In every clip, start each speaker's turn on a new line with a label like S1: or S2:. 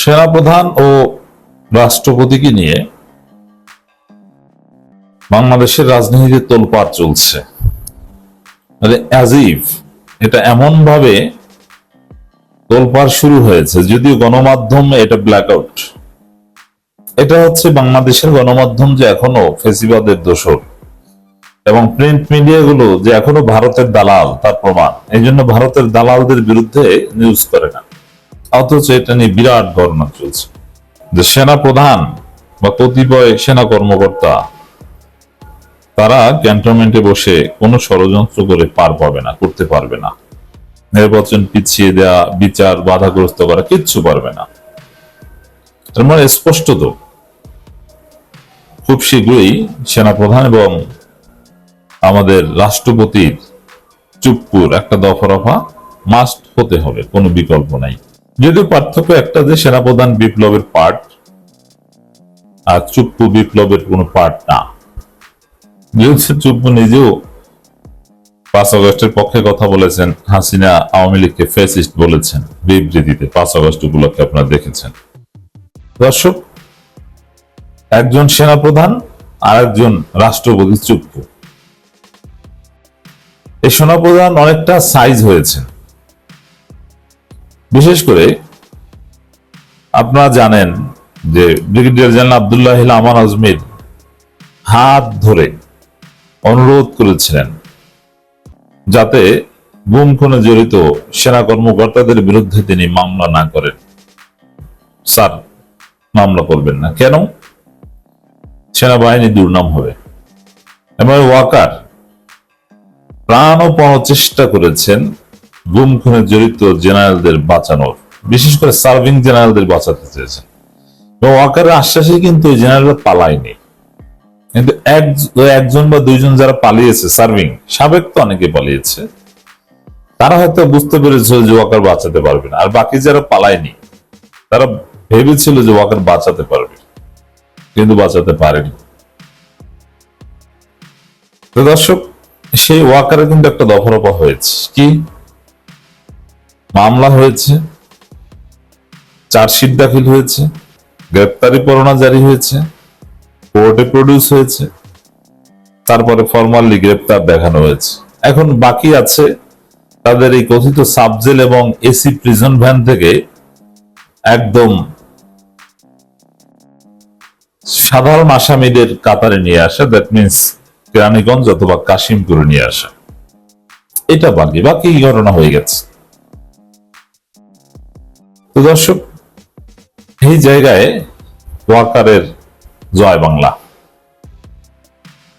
S1: সেনাপ্রধান ও রাষ্ট্রপতিকে নিয়ে বাংলাদেশের রাজনীতিতে তোলপাড় চলছে। মানে অ্যাজিভ এটা এমন ভাবে তোলপাড় শুরু হয়েছে, যদিও গণমাধ্যম এটা ব্ল্যাক আউট এটা হচ্ছে বাংলাদেশের গণমাধ্যম যে এখনও ফেসিবাদের দোষর এবং প্রিন্ট মিডিয়াগুলো যে এখনও ভারতের দালাল, তার প্রমাণ। এই জন্য ভারতের দালালদের বিরুদ্ধে নিউজ করে না। অথচ এটা নিয়ে বিরাট গণনা চলছে। যে সেনা প্রধান বা কতিপয় সেনা কর্মকর্তা, তারা ক্যান্টনমেন্টে বসে কোনো ষড়যন্ত্র করে পার পাবে না, করতে পারবে না। নির্বাচন পিছিয়ে দেওয়া বিচার বাধাগ্রস্ত করা কিচ্ছু পারবে না। তার মানে স্পষ্ট তো। খুব শীঘ্রই সেনাপ্রধান এবং আমাদের রাষ্ট্রপতির চুপ্পুর একটা দফা রফা মাস্ট হতে হবে, কোনো বিকল্প নাই। যদিও পার্থক্য একটা যে সেনাপ্রধান বিপ্লবের পার্ট আর চুপ্পু বিপ্লবের কোনো পার্ট না। যেহেতু চুপ্পু নিজেও পাঁচ আগস্টের পক্ষে কথা বলেছেন, হাসিনা আওয়ামী লীগকে ফেসিস্ট বলেছেন, বিবৃতিতে পাঁচ আগস্ট উপলক্ষে আপনারা দেখেছেন। দর্শক, একজন সেনাপ্রধান আর একজন রাষ্ট্রপতি চুপ্পু। এই সেনাপ্রধান অনেকটা সাইজ হয়েছে বিশেষ করে আপনারা জানেন যে ব্রিগেডিয়ার জেনারেল আবদুল্লাহ আমান আজমির হাত ধরে অনুরোধ করেছিলেন যাতে গুম খুনে জড়িত সেনা কর্মকর্তাদের বিরুদ্ধে তিনি মামলা না করেন। স্যার, মামলা করবেন না। কেন? সেনাবাহিনী দুর্নাম হবে। এবং ওয়াকার প্রাণপণ চেষ্টা করেছেন গুম খুনে জড়িত জেনারেলদের বাঁচানোর, বিশেষ করে সার্ভিং জেনারেলদের বাঁচাতে চেয়েছেন। এবং ওয়াকারের আশ্বাসে কিন্তু ওই জেনারেলরা পালায়নি। কিন্তু এক, একজন বা দুইজন যারা পালিয়েছে সার্ভিং, সাবেক তো অনেকে পালিয়েছে, তারা হয়তো বুঝতে পেরেছিল যে ওয়াকার বাঁচাতে পারবে না। আর বাকি যারা পালায়নি, তারা ভেবেছিল যে ওয়াকার বাঁচাতে পারবে, কিন্তু বাঁচাতে পারেনি। তো দর্শক, সেই ওয়াকারে কিন্তু একটা দফরফা হয়েছে। কি? মামলা হয়েছে, চার্জশিট দাখিল হয়েছে, গ্রেপ্তারি পরোয়ানা জারি হয়েছে, কোর্টে প্রডিউস হয়েছে, তারপরে ফর্মালি গ্রেপ্তার দেখানো হয়েছে। এখন বাকি আছে তাদের এই কথিত সাবজেল এবং এসি প্রিজন ভ্যান থেকে একদম সাধারণ আসামিদের কাতারে নিয়ে আসা দ্যাট মিনস কেরানীগঞ্জ অথবা কাশিমপুরে নিয়ে আসা। এটা বাকি বাকি ঘটনা হয়ে গেছে। দর্শক, এই জায়গায় ওয়াকারের জয় বাংলা।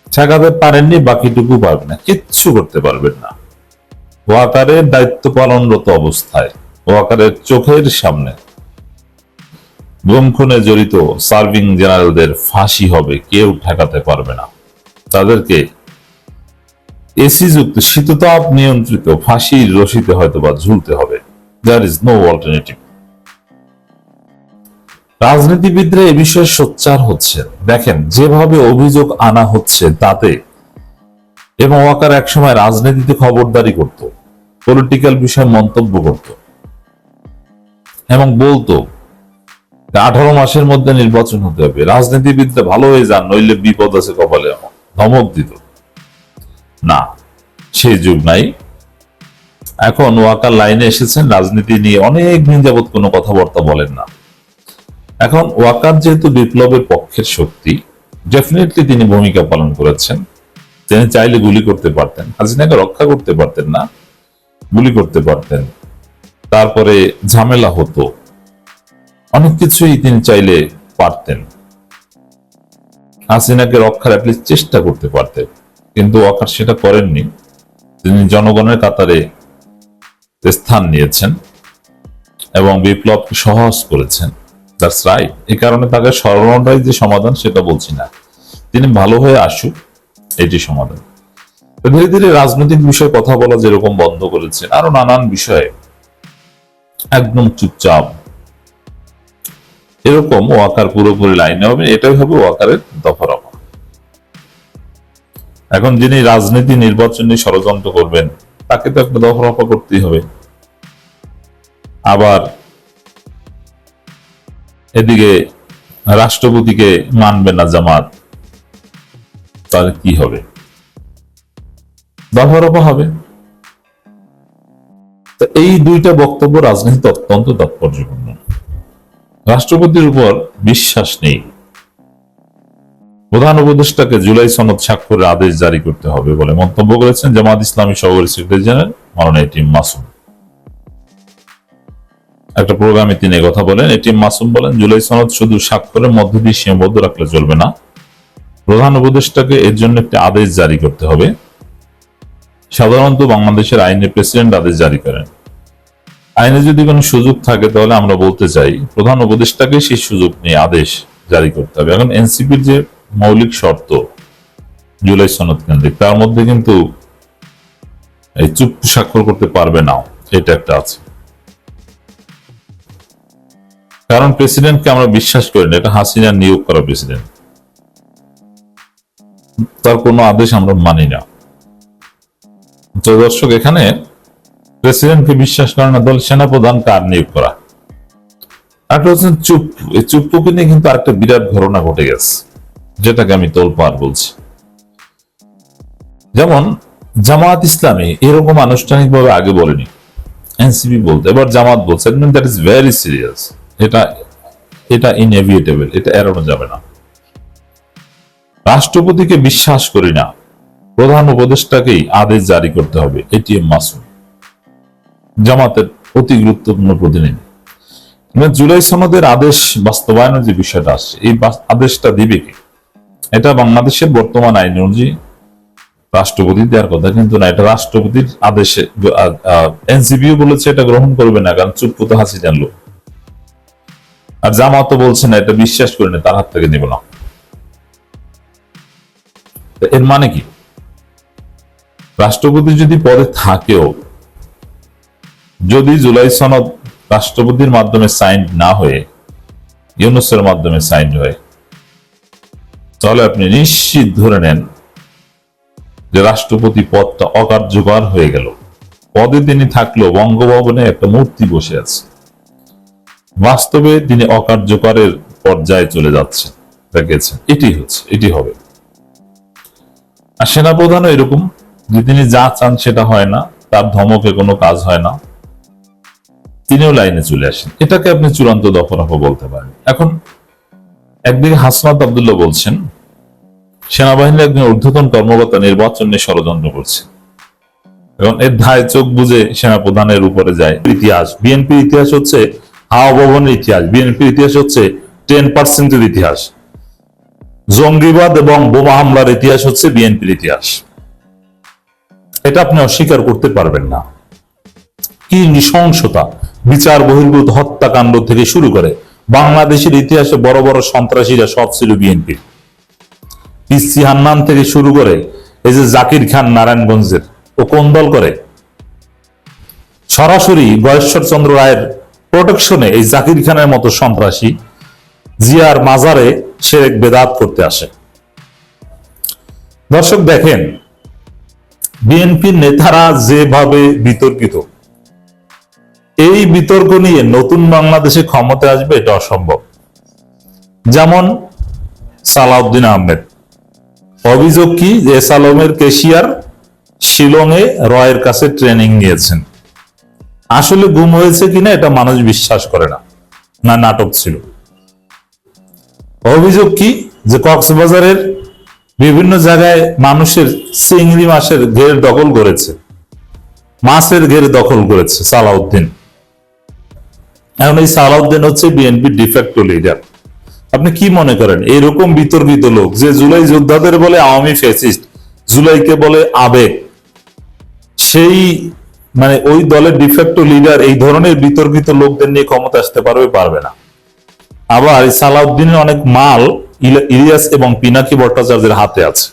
S1: ঠেকাতে পারেননি, বাকিটুকু পারবে না, কিচ্ছু করতে পারবেন না। ওয়াকারের দায়িত্ব পালনরত অবস্থায়, ওয়াকারের চোখের সামনে। গুম জড়িত সার্ভিং জেনারেলদের ফাঁসি হবে, কেউ ঠেকাতে পারবে না। তাদেরকে এসি যুক্ত শীততাপ নিয়ন্ত্রিত ফাঁসির রশিতে হয়তো বা ঝুলতে হবে। দ্যার ইজ নো অল্টারনেটিভ রাজনীতিবিদরা এ বিষয়ে সোচ্চার হচ্ছে দেখেন, যেভাবে অভিযোগ আনা হচ্ছে তাতে এবং ওয়াকার একসময় রাজনীতিতে খবরদারি করত পলিটিক্যাল বিষয়ে মন্তব্য করত এবং বলতো আঠারো মাসের মধ্যে নির্বাচন হতে হবে। রাজনীতিবিদরা ভালো হয়ে যান, নইলে বিপদ আছে কপালে ধমক দিত। না, সেই যুগ নাই। এখন ওয়াকার লাইনে এসেছেন, রাজনীতি নিয়ে অনেক দিন যাবৎ কোনো কথাবার্তা বলেন না। এখন ওয়াকার যেহেতু বিপ্লবের পক্ষের শক্তি ডেফিনেটলি তিনি ভূমিকা পালন করেছেন। তিনি চাইলে গুলি করতে পারতেন, হাসিনাকে রক্ষা করতে পারতেন না, গুলি করতে পারতেন। তারপরে ঝামেলা হতো। অনেক কিছুই তিনি চাইলে পারতেন। হাসিনাকে রক্ষার অ্যাটলিস্ট চেষ্টা করতে পারতেন। কিন্তু ওয়াকার সেটা করেননি। তিনি জনগণের কাতারে স্থান নিয়েছেন এবং বিপ্লবকে সহজ করেছেন। দ্যাটস রাইট এই কারণে তাকে সরলটাই যে সমাধান সেটা বলছি না। তিনি ভালো হয়ে আসুক, এটি সমাধান। ধীরে ধীরে রাজনৈতিক বিষয়ে কথা বলা যেরকম বন্ধ করেছে আরও নানান বিষয়ে একদম চুপচাপ। এরকম ওয়াকার পুরোপুরি লাইনে হবে, এটাই হবে ওয়াকারের দফা রফা। এখন যিনি রাজনীতি নির্বাচনী ষড়যন্ত্র করবেন, তাকে তো একটা দফা রফা করতেই হবে। আবার এদিকে রাষ্ট্রপতিকে মানবে না জামাত তাহলে কি হবে? দফারফা হবে। এই দুইটা বক্তব্য রাজনীতিতে অত্যন্ত তাৎপর্যপূর্ণ। রাষ্ট্রপতির উপর বিশ্বাস নেই। প্রধান উপদেষ্টাকে জুলাই সনদ স্বাক্ষরের আদেশ জারি করতে হবে বলে মন্তব্য করেছেন জামাত ইসলামী সহকারী সেক্রেটারি জেনারেল মাওলানা এটিএম মাসুম একটা প্রোগ্রামে তিনি কথা বলেন এটিএম মাসুম বলেন, জুলাই সনদ শুধু স্বাক্ষরের মধ্য দিয়ে সীমাবদ্ধ রাখলে চলবে না। প্রধান উপদেষ্টাকে এর জন্য একটি আদেশ জারি করতে হবে। সাধারণত বাংলাদেশের আইনে প্রেসিডেন্ট আদেশ জারি করেন। আইনে যদি কোনো সুযোগ থাকে তাহলে আমরা বলতে চাই, প্রধান উপদেষ্টাকে সেই সুযোগ নিয়ে আদেশ জারি করতে হবে। এখন এনসিপির যে মৌলিক শর্ত জুলাই সনদ কেন্দ্রিক, তার মধ্যে কিন্তু এই চুপ স্বাক্ষর করতে পারবে না। এটা একটা আছে। কারণ প্রেসিডেন্টকে আমরা বিশ্বাস করি না, এটা হাসিনা নিয়োগ করা প্রেসিডেন্ট। তার কোনো আদেশ আমরা মানি না। তো দর্শক, এখানে প্রেসিডেন্টকে বিশ্বাস করে না, দল সেনাপ্রধান কার নিয়োগ করা? একটা হচ্ছে চুপ, এই চুপ্পুকে নিয়ে কিন্তু আরেকটা বিরাট ঘটনা ঘটে গেছে, যেটাকে আমি তোলপার বলছি। যেমন জামাত ইসলামী এরকম আনুষ্ঠানিকভাবে আগে বলেনি, এনসিপি বলতে, এবার জামাত বলছে দ্যাট ইজ ভেরি সিরিয়াস এটা এটা ইনএভিটেবল এটা এড়ানো যাবে না। রাষ্ট্রপতিকে বিশ্বাস করি না, প্রধান উপদেষ্টাকেই আদেশ জারি করতে হবে, এটিএম মাসুম। জামাতের অতি গুরুত্বপূর্ণ প্রতিনিধি। মানে জুলাই সনদের আদেশ বাস্তবায়নের যে বিষয়টা আসছে, এই আদেশটা দিবে কি? এটা বাংলাদেশের বর্তমান আইন অনুযায়ী রাষ্ট্রপতি দেওয়ার কথা, কিন্তু না, এটা রাষ্ট্রপতির আদেশে এনসিপিও বলেছে এটা গ্রহণ করবে না, কারণ চুপ তো হাসি জানলো। আর জামাতও বলছে না, এটা বিশ্বাস করে না, তার হাত থেকে নিব না। এর মানে কি? রাষ্ট্রপতি যদি পদে থাকেও, যদি জুলাই সনদ রাষ্ট্রপতির মাধ্যমে সাইন না হয়ে, ইউনুসের মাধ্যমে সাইন হয়, তাহলে আপনি নিশ্চিত ধরে নেন যে রাষ্ট্রপতি পদটা অকার্যকর হয়ে গেল। পদে তিনি থাকলেও বঙ্গভবনে একটা মূর্তি বসে আছে। বাস্তবে তিনি অকার্যকরের পর্যায়ে চলে যাচ্ছেন দেখেছেন এটি হচ্ছে, এটি হবে। আর সেনাপ্রধানও এরকম, যে তিনি যা চান সেটা হয় না, তার ধমকে কোনো কাজ হয় না। তিনিও লাইনে চলে আসেন। এটাকে আপনি চূড়ান্ত দফরফা বলতে পারেন। এখন একদিকে হাসনাত আবদুল্লাহ বলছেন, সেনাবাহিনীর একজন ঊর্ধ্বতন কর্মকর্তা নির্বাচন নিয়ে ষড়যন্ত্র করছে। এবং এর ধায় চোখ বুঝে সেনাপ্রধানের উপরে যায়। ইতিহাস, বিএনপির ইতিহাস হচ্ছে হাওয়া ভবনের ইতিহাস, বিএনপির ইতিহাস হচ্ছে টেন পার্সেন্টের ইতিহাস। জঙ্গিবাদ এবং বোমা হামলার ইতিহাস হচ্ছে বিএনপির ইতিহাস। এটা আপনি অস্বীকার করতে পারবেন না। কি নৃশংসতা, বিচার বহির্ভূত হত্যাকাণ্ড থেকে শুরু করে বাংলাদেশের ইতিহাসে বড় বড় সন্ত্রাসীরা সব ছিল বিএনপি পিসি হান্নান থেকে শুরু করে এই যে জাকির খান নারায়ণগঞ্জের ও কোন দল করে, সরাসরি গয়েশ্বর চন্দ্র রায়ের প্রোটেকশনে এই জাকির খানের মতো সন্ত্রাসী জিয়ার মাজারে সেরেক বেদাত করতে আসে। দর্শক দেখেন বিএনপির নেতারা যেভাবে বিতর্কিত, এই বিতর্ক নিয়ে নতুন বাংলাদেশে ক্ষমতা আসবে এটা অসম্ভব। যেমন সালাউদ্দিন আহমেদ, অভিযোগ কি যে সালমের কেশিয়ার শিলংয়ে রয়ের কাছে ট্রেনিং নিয়েছেন? আসলে গুম হয়েছে কিনা এটা মানুষ বিশ্বাস করে না না নাটক ছিল। অভিযোগ কি? যে কক্সবাজারের বিভিন্ন জায়গায় মানুষের চিংড়ি মাছের ঘের দখল করেছে। মাছের ঘের দখল করেছে সালাউদ্দিন। এখন এই সালাউদ্দিন হচ্ছে বিএনপি ডিফেক্টো লিডার আপনি কি মনে করেন? এরকম বিতর্কিত লোক যে জুলাই যোদ্ধাদের বলে আওয়ামী ফেসিস্ট জুলাইকে বলে আবেগ, সেই মানে ওই দলের ডিফেক্টো লিডার এই ধরনের বিতর্কিত লোকদের নিয়ে ক্ষমতা আসতে পারবে পারবে না। আবার সালাউদ্দিনের অনেক মাল ইলিয়াস এবং পিনাকি ভট্টাচার্যের হাতে আছে।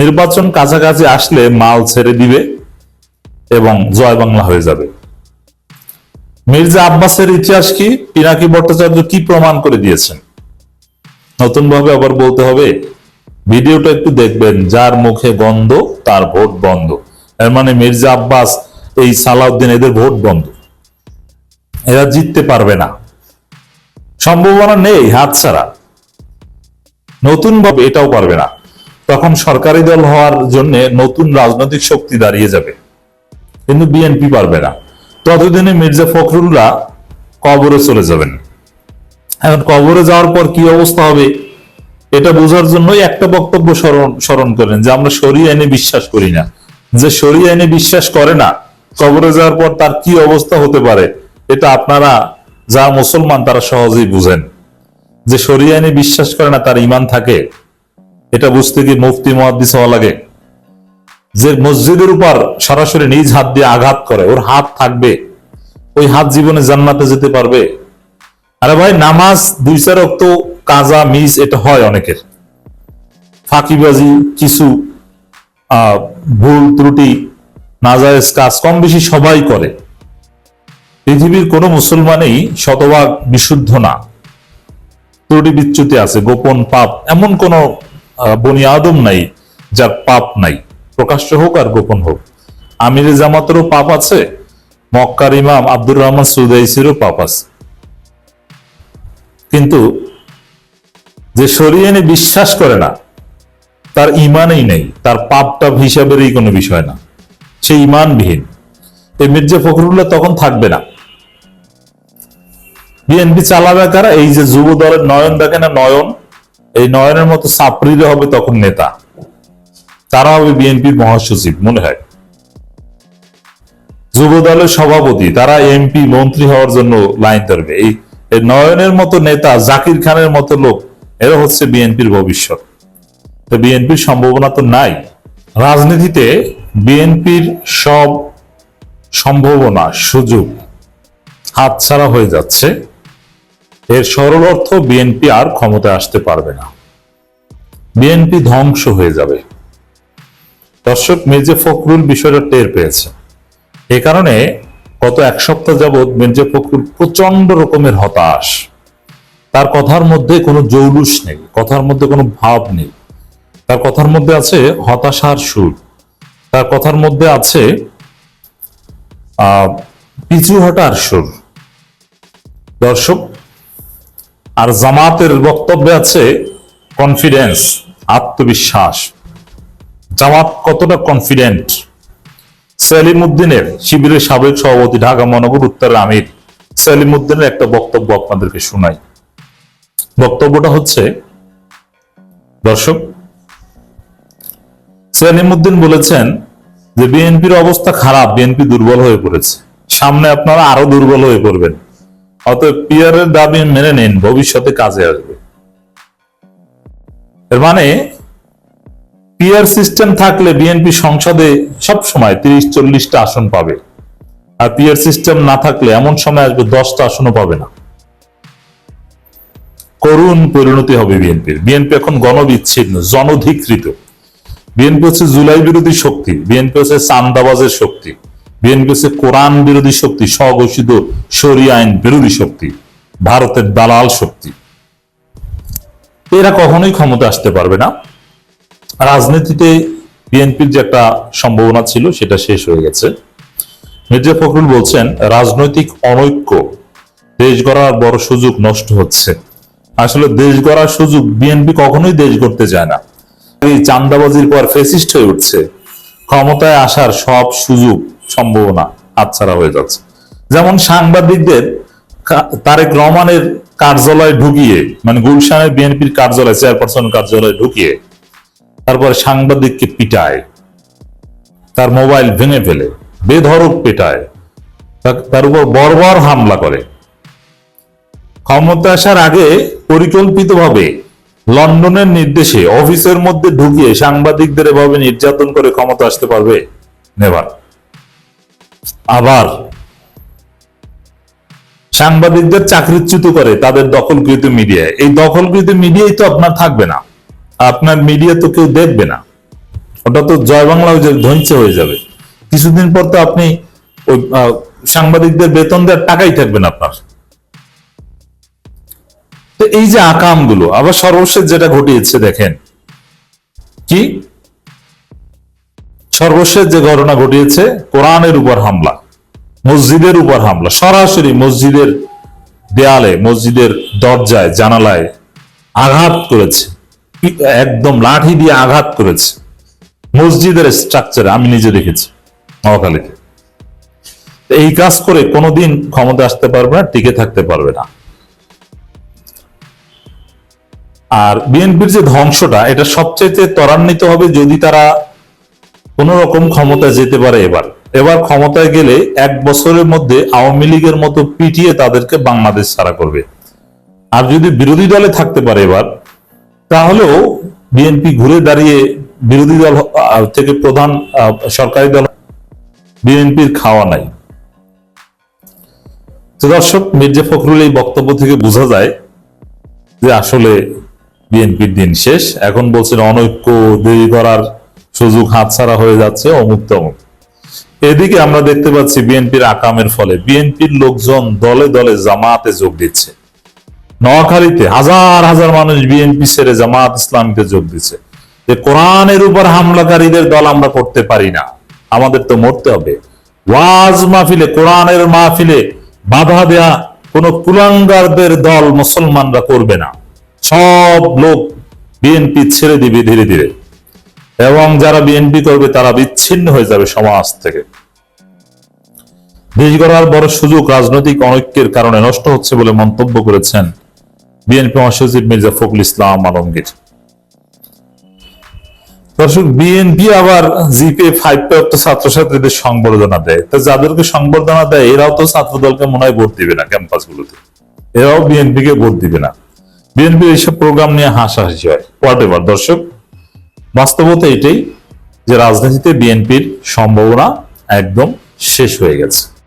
S1: নির্বাচন কাছাকাছি আসলে মাল ছেড়ে দিবে এবং জয় বাংলা হয়ে যাবে। মির্জা আব্বাসের ইতিহাস কি? পিনাকি ভট্টাচার্য কি প্রমাণ করে দিয়েছেন? নতুন ভাবে আবার বলতে হবে, ভিডিওটা একটু দেখবেন, যার মুখে গন্ধ তার ভোট বন্ধ। এর মানে মির্জা আব্বাস, এই সালাউদ্দিন এদের ভোট বন্ধ। এরা জিততে পারবে না। সম্ভাবনা নেই হাত ছাড়া। নতুন ভাবে এটাও পারবে না। তখন সরকারি দল হওয়ার জন্য নতুন রাজনৈতিক শক্তি দাঁড়িয়ে যাবে। কিন্তু বিএনপি পারবে না। ততদিনে মির্জা ফখরুলরা কবরে চলে যাবেন। এখন কবরে যাওয়ার পর কি অবস্থা হবে, এটা বোঝার জন্যই একটা বক্তব্য স্মরণ স্মরণ করেন যে আমরা সরিয়ে আইনে বিশ্বাস করি না। যে সরিয়ে আইনে বিশ্বাস করে না, কবরে যাওয়ার পর তার কি অবস্থা হতে পারে, এটা আপনারা যা মুসলমান তারা সহজেই বুঝেন। যে সরিয়ে আইনে বিশ্বাস করে না, তার ইমান থাকে, এটা বুঝতে গিয়ে মুফতি, মহাদ্দিস হওয়া লাগে। যে মসজিদের উপর সরাসরি নিজ হাত দিয়ে আঘাত করে, ওর হাত থাকবে, ওই হাত জীবনে জান্নাতে যেতে পারবে। আরে ভাই, নামাজ দুই চার কাজা, মিস, এটা হয় অনেকের। ফাঁকিবাজি, কিছু ভুল ত্রুটি, নাজায়েজ কাজ কম বেশি সবাই করে। পৃথিবীর কোনো মুসলমানই শতভাগ বিশুদ্ধ না। ত্রুটি বিচ্যুতি আছে, গোপন পাপ, এমন কোন বনি আদম নাই, যার পাপ নাই। প্রকাশ্য হোক আর গোপন হোক। আমির জামাতেরও পাপ আছে, মক্কার ইমাম আব্দুর রহমান সুদাইসিরও পাপ আছে। কিন্তু যে সরিয়ানে বিশ্বাস করে না তার ইমানই নেই, তার পাপটা হিসাবেরই কোনো বিষয় না। সে ইমানবিহীন। এই মির্জা ফখরুল্লাহ তখন থাকবে না। বিএনপি চালাবে কারা? এই যে যুব দলের নয়ন দেখে না, নয়ন? এই নয়নের মতো সাপড়িরে হবে তখন নেতা। তারা হবে বিএনপির মহাসচিব, মনে হয়। যুব দলের সভাপতি, তারা এমপি, মন্ত্রী হওয়ার জন্য লাইন ধরবে। এই এই নয়নের মতো নেতা, জাকির খানের মতো লোক, এরা হচ্ছে বিএনপির ভবিষ্যৎ। তো বিএনপির সম্ভাবনা তো নাই। রাজনীতিতে বিএনপির সব সম্ভাবনা, সুযোগ হাতছাড়া হয়ে যাচ্ছে। এর সরল অর্থ বিএনপি আর ক্ষমতায় আসতে পারবে না। বিএনপি ধ্বংস হয়ে যাবে। দর্শক, মির্জা ফখরুল বিষয়টা টের পেয়েছে। এ কারণে গত এক সপ্তাহ যাবৎ মির্জা ফখরুল প্রচণ্ড রকমের হতাশ। তার কথার মধ্যে কোনো জৌলুস নেই, কথার মধ্যে কোনো ভাব নেই। তার কথার মধ্যে আছে হতাশার সুর। তার কথার মধ্যে আছে পিছু হটার সুর। দর্শক, আর জামাতের বক্তব্যে আছে কনফিডেন্স আত্মবিশ্বাস। জামাত কতটা কনফিডেন্ট সেলিম উদ্দিনের শিবিরের সাবেক সভাপতি ঢাকা মহানগর উত্তরের আমির সেলিম উদ্দিনের একটা বক্তব্য আপনাদেরকে শোনাই। বক্তব্যটা হচ্ছে, দর্শক সেলিম উদ্দিন বলেছেন যে বিএনপির অবস্থা খারাপ, বিএনপি দুর্বল হয়ে পড়েছে। সামনে আপনারা আরও দুর্বল হয়ে পড়বেন। অতএব পিয়ারের দাবি মেনে নিন, ভবিষ্যতে কাজে আসবে। এর মানে পিয়ার সিস্টেম থাকলে বিএনপি সংসদে সব সময় তিরিশ, চল্লিশটা আসন পাবে। আর পিয়ার সিস্টেম না থাকলে এমন সময় আসবে দশটা আসনও পাবে না। করুণ পরিণতি হবে বিএনপির। বিএনপি এখন গণবিচ্ছিন্ন, জনধিকৃত। বিএনপি হচ্ছে জুলাই বিরোধী শক্তি, বিএনপি হচ্ছে চান্দাবাজের শক্তি, বিএনপি হচ্ছে কোরআন বিরোধী শক্তি, স্বঘোষিত সরি আইন বিরোধী শক্তি, ভারতের দালাল শক্তি। এরা কখনোই ক্ষমতা আসতে পারবে না। রাজনীতিতে বিএনপির যে একটা সম্ভাবনা ছিল, সেটা শেষ হয়ে গেছে। মির্জা ফখরুল বলছেন, রাজনৈতিক অনৈক্য, দেশ গড়ার বড় সুযোগ নষ্ট হচ্ছে। আসলে দেশ গড়ার সুযোগ বিএনপি কখনোই দেশ গড়তে চায় না। চান্দাবাজির পর ফেসিস্ট হয়ে উঠছে। ক্ষমতায় আসার সব সুযোগ, সম্ভাবনা হাতছাড়া হয়ে যাচ্ছে। যেমন সাংবাদিকদের তারেক রহমানের কার্যালয়ে ঢুকিয়ে মানে গুলশানের বিএনপির কার্যালয়, চেয়ারপারসন কার্যালয়ে ঢুকিয়ে, তারপরে সাংবাদিককে পিটায়, তার মোবাইল ভেঙে ফেলে বেধরক পেটায়, তার উপর বর্বর হামলা করে। ক্ষমতা আসার আগে পরিকল্পিতভাবে লন্ডনের নির্দেশে অফিসের মধ্যে ঢুকিয়ে সাংবাদিকদের এভাবে নির্যাতন করে ক্ষমতা আসতে পারবে নেভার। আবার সাংবাদিকদের চাকরিচ্যুত করে তাদের দখলকৃত মিডিয়ায়। এই দখলকৃত মিডিয়াই তো আপনার থাকবে না। আপনার মিডিয়া তো কেউ দেখবে না। ওটা তো জয় বাংলা ধ্বংস হয়ে যাবে। কিছুদিন পর তো আপনি ওই সাংবাদিকদের বেতন দেওয়ার টাকাই থাকবে না আপনার। তো এই যে আকামগুলো, আবার সর্বশেষ যেটা ঘটিয়েছে দেখেন। কি? সর্বশেষ যে ঘটনা ঘটিয়েছে, কোরআনের উপর হামলা, মসজিদের উপর হামলা, সরাসরি মসজিদের দেয়ালে, মসজিদের দরজায়, জানালায় আঘাত করেছে। একদম লাঠি দিয়ে আঘাত করেছে। মসজিদের স্ট্রাকচারে, আমি নিজে দেখেছি মহাকালীতে এই কাজ করে কোনোদিন ক্ষমতা আসতে পারবে না, টিকে থাকতে পারবে না। আর বিএনপির যে ধ্বংসটা, এটা সবচেয়ে ত্বরান্বিত হবে যদি তারা কোন রকম ক্ষমতায় যেতে পারে এবার। এবার ক্ষমতায় গেলে এক বছরের মধ্যে আওয়ামী লীগের মতো পিটিয়ে তাদেরকে বাংলাদেশ ছাড়া করবে। আর যদি বিরোধী দলে থাকতে পারে এবার, তাহলেও বিএনপি ঘুরে দাঁড়িয়ে বিরোধী দল থেকে প্রধান সরকারি দল বিএনপির খাওয়া নাই। তো দর্শক, মির্জা ফখরুল এই বক্তব্য থেকে বোঝা যায় যে আসলে বিএনপির দিন শেষ। এখন বলছেন অনৈক্য দেরি করার সুযোগ হাতছাড়া হয়ে যাচ্ছে, অমুক তমুক। এদিকে আমরা দেখতে পাচ্ছি বিএনপির আকামের ফলে বিএনপির লোকজন দলে দলে জামাতে যোগ দিচ্ছে। নোয়াখালীতে হাজার হাজার মানুষ বিএনপি ছেড়ে জামাত ইসলামীতে যোগ দিচ্ছে। যে কোরআনের উপর হামলাকারীদের দল আমরা করতে পারি না, আমাদের তো মরতে হবে। ওয়াজ মাহফিলে, কোরআনের মাহফিলে বাধা দেয়া কোন কুলাঙ্গারদের দল মুসলমানরা করবে না। সব লোক বিএনপি ছেড়ে দিবে ধীরে ধীরে। এবং যারা বিএনপি করবে, তারা বিচ্ছিন্ন হয়ে যাবে সমাজ থেকে। দেশ গড়ার বড় সুযোগ রাজনৈতিক অনৈক্যের কারণে নষ্ট হচ্ছে বলে মন্তব্য করেছেন বিএনপি মহাসচিব মির্জা ফখরুল ইসলাম আলমগীর। দর্শক, বিএনপি আবার জিপে ফাইভ প্রাপ্ত ছাত্রছাত্রীদের সংবর্ধনা দেয়। তো যাদেরকে সংবর্ধনা দেয়, এরাও তো ছাত্র দলকে মনে হয় ভোট দিবে না ক্যাম্পাস গুলোতে এরাও বিএনপি কে ভোট দিবে না। বিএনপি এইসব প্রোগ্রাম নিয়ে হাসাহাসি হয়। হোয়াট এভার দর্শক, বাস্তবতা এটাই যে রাজনীতিতে বিএনপির সম্ভাবনা একদম শেষ হয়ে গেছে।